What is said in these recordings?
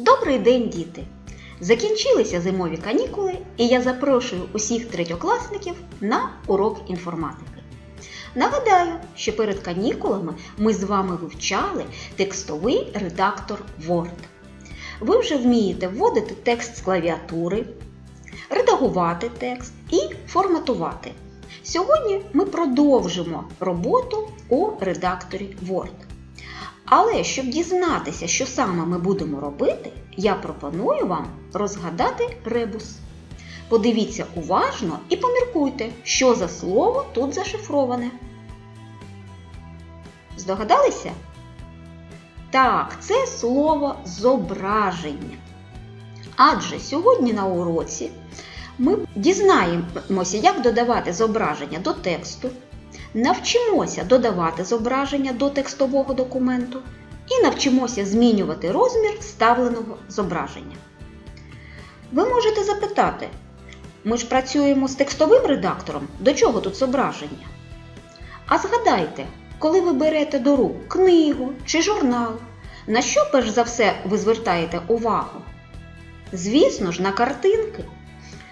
Добрий день, діти! Закінчилися зимові канікули, і я запрошую усіх третьокласників на урок інформатики. Нагадаю, що перед канікулами ми з вами вивчали текстовий редактор Word. Ви вже вмієте вводити текст з клавіатури, редагувати текст і форматувати. Сьогодні ми продовжимо роботу у редакторі Word. Але щоб дізнатися, що саме ми будемо робити, я пропоную вам розгадати ребус. Подивіться уважно і поміркуйте, що за слово тут зашифроване. Здогадалися? Так, це слово зображення. Адже сьогодні на уроці ми дізнаємося, як додавати зображення до тексту, навчимося додавати зображення до текстового документу і навчимося змінювати розмір вставленого зображення. Ви можете запитати, ми ж працюємо з текстовим редактором, до чого тут зображення? А згадайте, коли ви берете до рук книгу чи журнал, на що перш за все ви звертаєте увагу? Звісно ж, на картинки.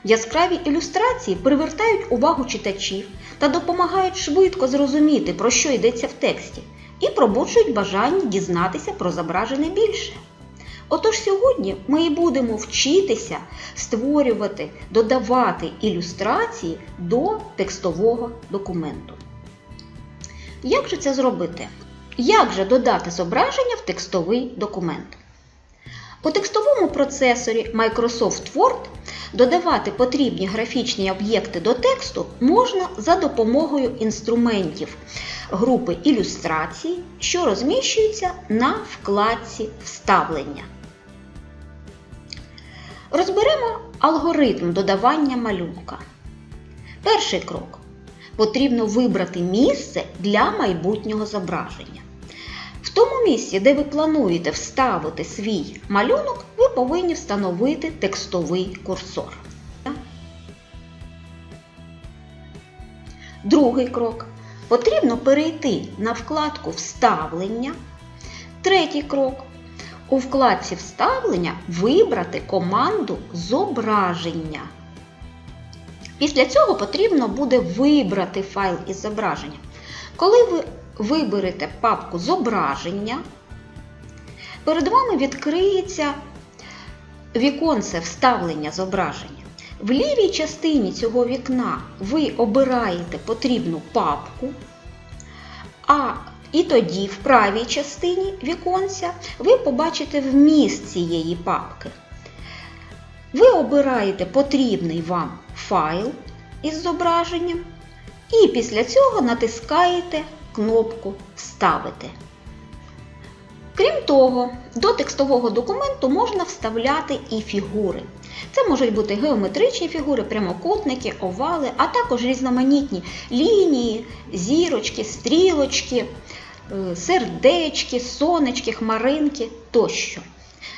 Яскраві ілюстрації привертають увагу читачів та допомагають швидко зрозуміти, про що йдеться в тексті, і пробуджують бажання дізнатися про зображене більше. Отож сьогодні ми і будемо вчитися створювати, додавати ілюстрації до текстового документу. Як же це зробити? Як же додати зображення в текстовий документ? У текстовому процесорі Microsoft Word додавати потрібні графічні об'єкти до тексту можна за допомогою інструментів групи ілюстрацій, що розміщуються на вкладці Вставлення. Розберемо алгоритм додавання малюнка. Перший крок. Потрібно вибрати місце для майбутнього зображення. В тому місці, де ви плануєте вставити свій малюнок, ви повинні встановити текстовий курсор. Другий крок. Потрібно перейти на вкладку Вставлення. Третій крок. У вкладці Вставлення вибрати команду Зображення. Після цього потрібно буде вибрати файл із зображенням. Коли ви виберете папку Зображення, перед вами відкриється віконце вставлення зображення. В лівій частині цього вікна ви обираєте потрібну папку, а і тоді в правій частині віконця ви побачите вміст цієї папки. Ви обираєте потрібний вам файл із зображенням і після цього натискаєте кнопку Вставити. Крім того, до текстового документу можна вставляти і фігури. Це можуть бути геометричні фігури, прямокутники, овали, а також різноманітні лінії, зірочки, стрілочки, е, сердечки, сонечки, хмаринки тощо.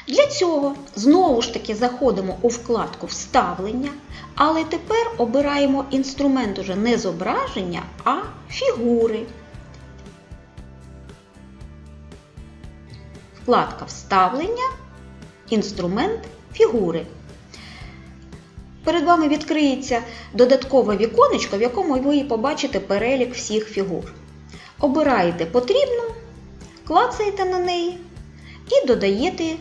Для цього знову ж таки заходимо у вкладку Вставлення, але тепер обираємо інструмент уже не зображення, а фігури. Вкладка Вставлення, інструмент фігури. Перед вами відкриється додаткове віконечко, в якому ви побачите перелік всіх фігур. Обираєте потрібну, клацаєте на неї і додаєте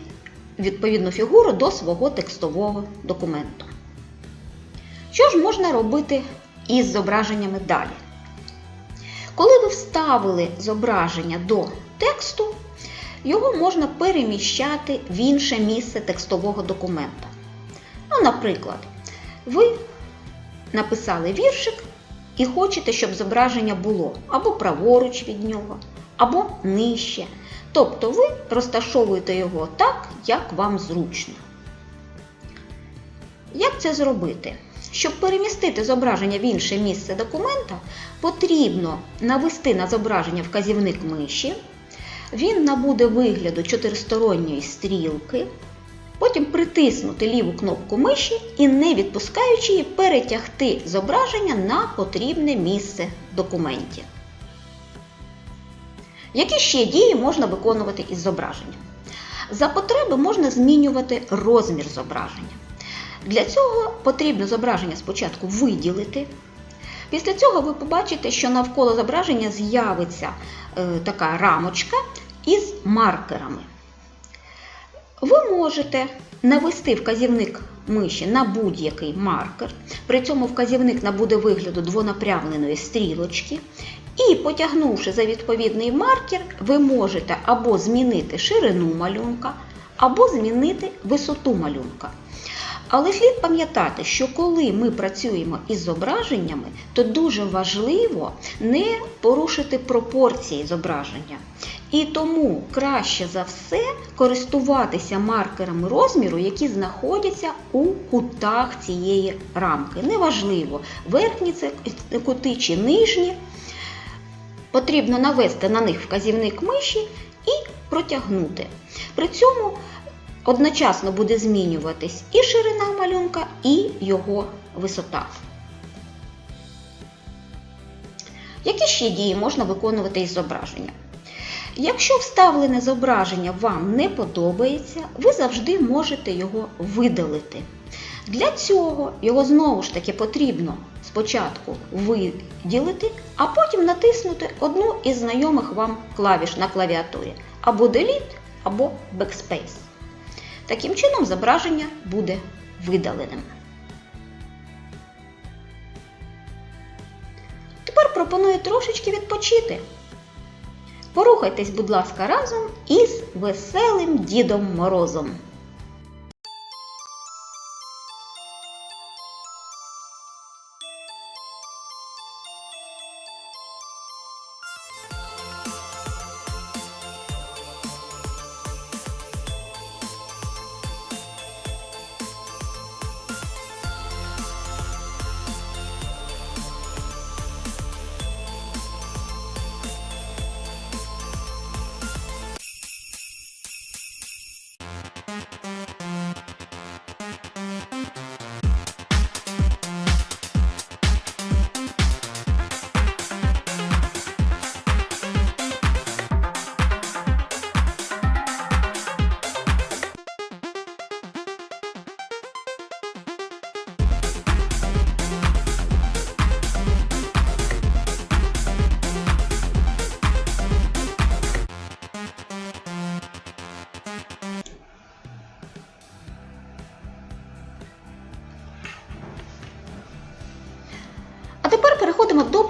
відповідну фігуру до свого текстового документу. Що ж можна робити із зображеннями далі? Коли ви вставили зображення до тексту, його можна переміщати в інше місце текстового документа. Ну, наприклад, ви написали віршик і хочете, щоб зображення було або праворуч від нього, або нижче. Тобто ви розташовуєте його так, як вам зручно. Як це зробити? Щоб перемістити зображення в інше місце документа, потрібно навести на зображення вказівник миші. Він набуде вигляду чотиристоронньої стрілки, потім притиснути ліву кнопку миші і, не відпускаючи її, перетягти зображення на потрібне місце в документі. Які ще дії можна виконувати із зображенням? За потреби можна змінювати розмір зображення. Для цього потрібно зображення спочатку виділити. Після цього ви побачите, що навколо зображення з'явиться е, така рамочка із маркерами. Ви можете навести вказівник миші на будь-який маркер, при цьому вказівник набуде вигляду двонапрямленої стрілочки, і потягнувши за відповідний маркер, ви можете або змінити ширину малюнка, або змінити висоту малюнка. Але слід пам'ятати, що коли ми працюємо із зображеннями, то дуже важливо не порушити пропорції зображення. І тому краще за все користуватися маркерами розміру, які знаходяться у кутах цієї рамки. Неважливо, верхні це кути чи нижні. Потрібно навести на них вказівник миші і протягнути. При цьому одночасно буде змінюватись і ширина малюнка, і його висота. Які ще дії можна виконувати із зображенням? Якщо вставлене зображення вам не подобається, ви завжди можете його видалити. Для цього його знову ж таки потрібно спочатку виділити, а потім натиснути одну із знайомих вам клавіш на клавіатурі або Delete, або Backspace. Таким чином зображення буде видаленим. Тепер пропоную трошечки відпочити. Порухайтесь, будь ласка, разом із веселим Дідом Морозом.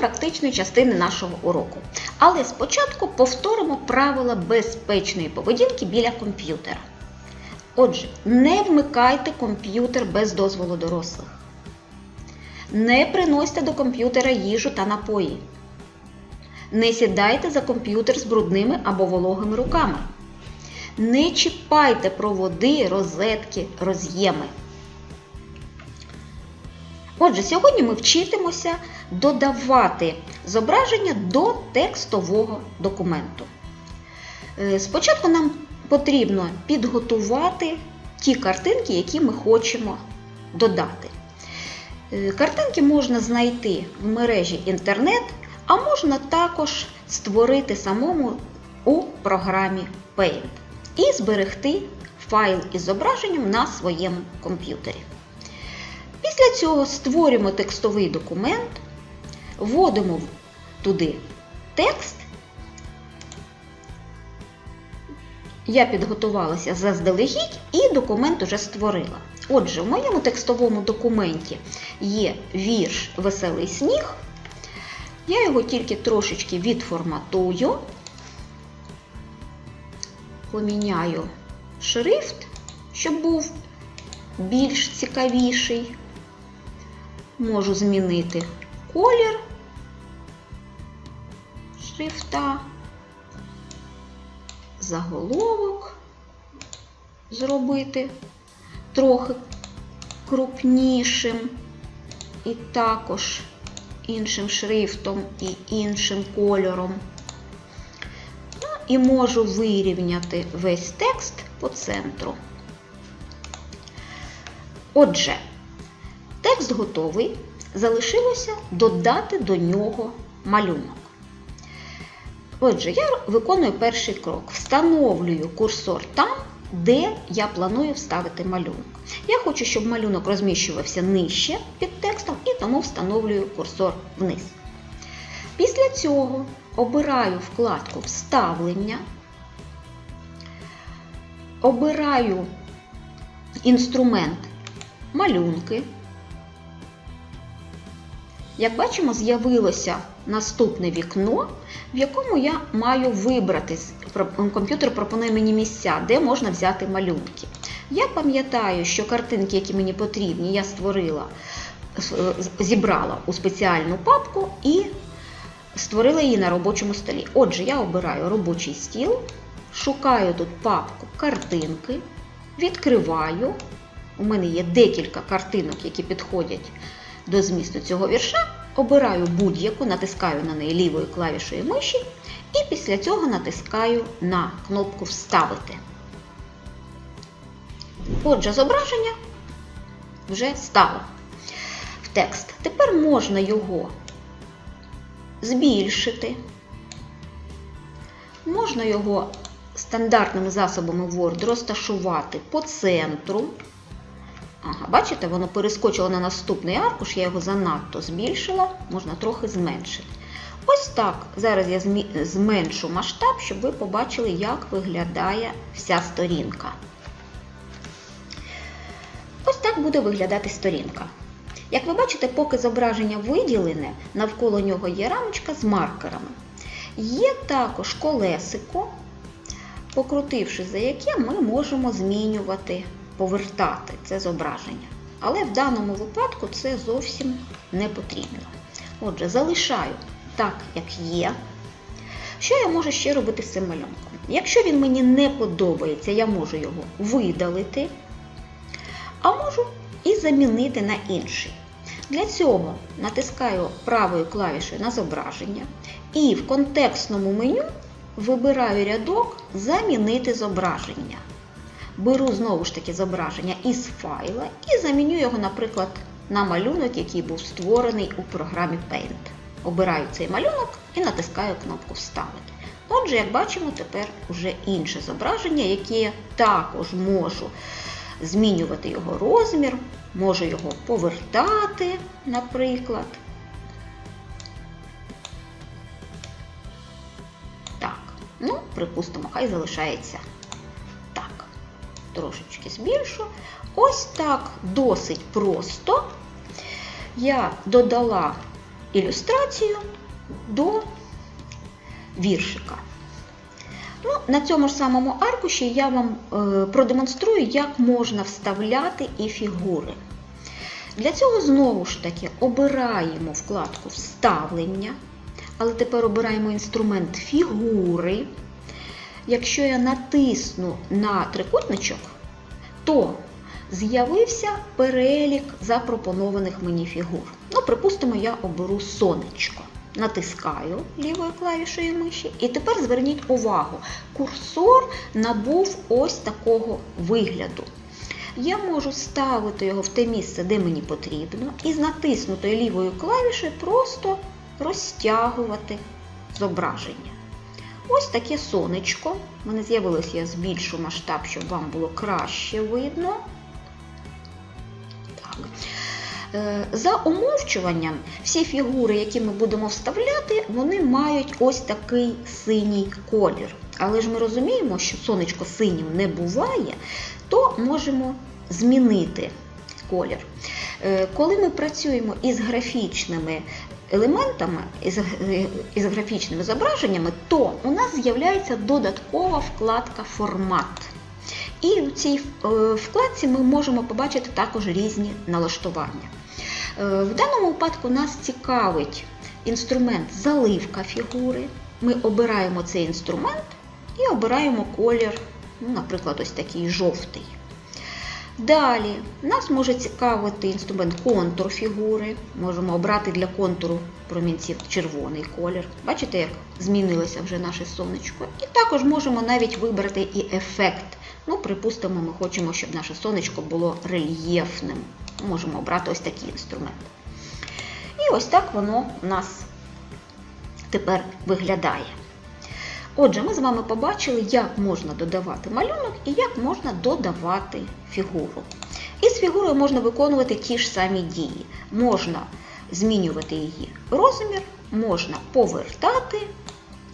Практичної частини нашого уроку. Але спочатку повторимо правила безпечної поведінки біля комп'ютера. Отже, не вмикайте комп'ютер без дозволу дорослих. Не приносьте до комп'ютера їжу та напої. Не сідайте за комп'ютер з брудними або вологими руками. Не чіпайте проводи, розетки, роз'єми. Отже, сьогодні ми вчитимося додавати зображення до текстового документу. Е, Спочатку нам потрібно підготувати ті картинки, які ми хочемо додати. Е, Картинки можна знайти в мережі інтернет, а можна також створити самому у програмі Paint і зберегти файл із зображенням на своєму комп'ютері. Після цього створюємо текстовий документ, вводимо туди текст. Я підготувалася заздалегідь і документ уже створила. Отже, в моєму текстовому документі є вірш Веселий сніг. Я його тільки трошечки відформатую, поміняю шрифт, щоб був більш цікавіший. Можу змінити колір шрифта, заголовок зробити трохи крупнішим і також іншим шрифтом і іншим кольором. Ну, і можу вирівняти весь текст по центру. Отже, текст готовий, залишилося додати до нього малюнок. Отже, я виконую перший крок. Встановлюю курсор там, де я планую вставити малюнок. Я хочу, щоб малюнок розміщувався нижче під текстом, і тому встановлюю курсор вниз. Після цього обираю вкладку Вставлення, обираю інструмент малюнки. Як бачимо, з'явилося наступне вікно, в якому я маю вибрати, комп'ютер пропонує мені місця, де можна взяти малюнки. Я пам'ятаю, що картинки, які мені потрібні, я створила, зібрала у спеціальну папку і створила її на робочому столі. Отже, я обираю робочий стіл, шукаю тут папку картинки, відкриваю. У мене є декілька картинок, які підходять до змісту цього вірша. Обираю будь-яку, натискаю на неї лівою клавішою миші, і після цього натискаю на кнопку Вставити. Отже, зображення вже стало в текст. Тепер можна його збільшити, можна його стандартними засобами Word розташувати по центру. Ага, бачите, воно перескочило на наступний аркуш, я його занадто збільшила, можна трохи зменшити. Ось так. Зараз я зменшу масштаб, щоб ви побачили, як виглядає вся сторінка. Ось так буде виглядати сторінка. Як ви бачите, поки зображення виділене, навколо нього є рамочка з маркерами. Є також колесико, покрутивши за яке ми можемо змінювати повертати це зображення. Але в даному випадку це зовсім не потрібно. Отже, залишаю так, як є. Що я можу ще робити з цим малюнком? Якщо він мені не подобається, я можу його видалити, а можу і замінити на інший. Для цього натискаю правою клавішою на зображення і в контекстному меню вибираю рядок Замінити зображення беру знову ж таки зображення із файла і заміню його, наприклад, на малюнок, який був створений у програмі Paint. Обираю цей малюнок і натискаю кнопку Вставити. Отже, як бачимо, тепер вже інше зображення, яке я також можу змінювати його розмір, можу його повертати, наприклад. Так, ну, припустимо, хай залишається трошечки збільшу. Ось так досить просто я додала ілюстрацію до віршика. Ну, На цьому ж самому аркуші я вам е, продемонструю, як можна вставляти і фігури. Для цього, знову ж таки, обираємо вкладку Вставлення, але тепер обираємо інструмент фігури. Якщо я натисну на трикутничок, то з'явився перелік запропонованих мені фігур. Ну, припустимо, я оберу сонечко. Натискаю лівою клавішою миші. І тепер зверніть увагу, курсор набув ось такого вигляду. Я можу ставити його в те місце, де мені потрібно, і з натиснутою лівою клавішею просто розтягувати зображення. Ось таке сонечко. У мене з'явилося, я збільшу масштаб, щоб вам було краще видно. Так. Е, за умовчуванням, всі фігури, які ми будемо вставляти, вони мають ось такий синій колір. Але ж ми розуміємо, що сонечко синім не буває, то можемо змінити колір. Е, коли ми працюємо із графічними елементами із графічними зображеннями, то у нас з'являється додаткова вкладка Формат. І в цій е, вкладці ми можемо побачити також різні налаштування. Е, в даному випадку нас цікавить інструмент заливка фігури. Ми обираємо цей інструмент і обираємо колір, ну, наприклад, ось такий жовтий. Далі нас може цікавити інструмент контур фігури. Можемо обрати для контуру промінців червоний колір. Бачите, як змінилося вже наше сонечко. І також можемо навіть вибрати і ефект. Ну, Припустимо, ми хочемо, щоб наше сонечко було рельєфним. Можемо обрати ось такий інструмент. І ось так воно у нас тепер виглядає. Отже, ми з вами побачили, як можна додавати малюнок і як можна додавати фігуру. І з фігурою можна виконувати ті ж самі дії. Можна змінювати її розмір, можна повертати.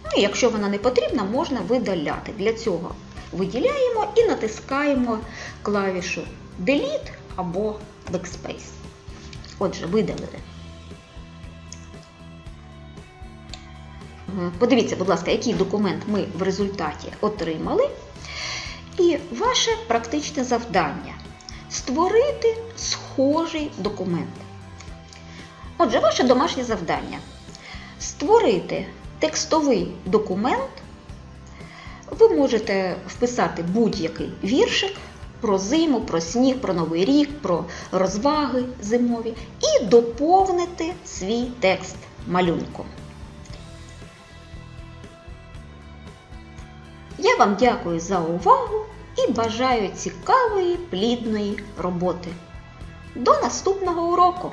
Ну, і якщо вона не потрібна, можна видаляти. Для цього виділяємо і натискаємо клавішу Delete або Backspace. Отже, видалили. Подивіться, будь ласка, який документ ми в результаті отримали. І ваше практичне завдання створити схожий документ. Отже, ваше домашнє завдання створити текстовий документ. Ви можете вписати будь-який віршик про зиму, про сніг, про новий рік, про розваги зимові і доповнити свій текст малюнком. Я вам дякую за увагу і бажаю цікавої, плідної роботи. До наступного уроку!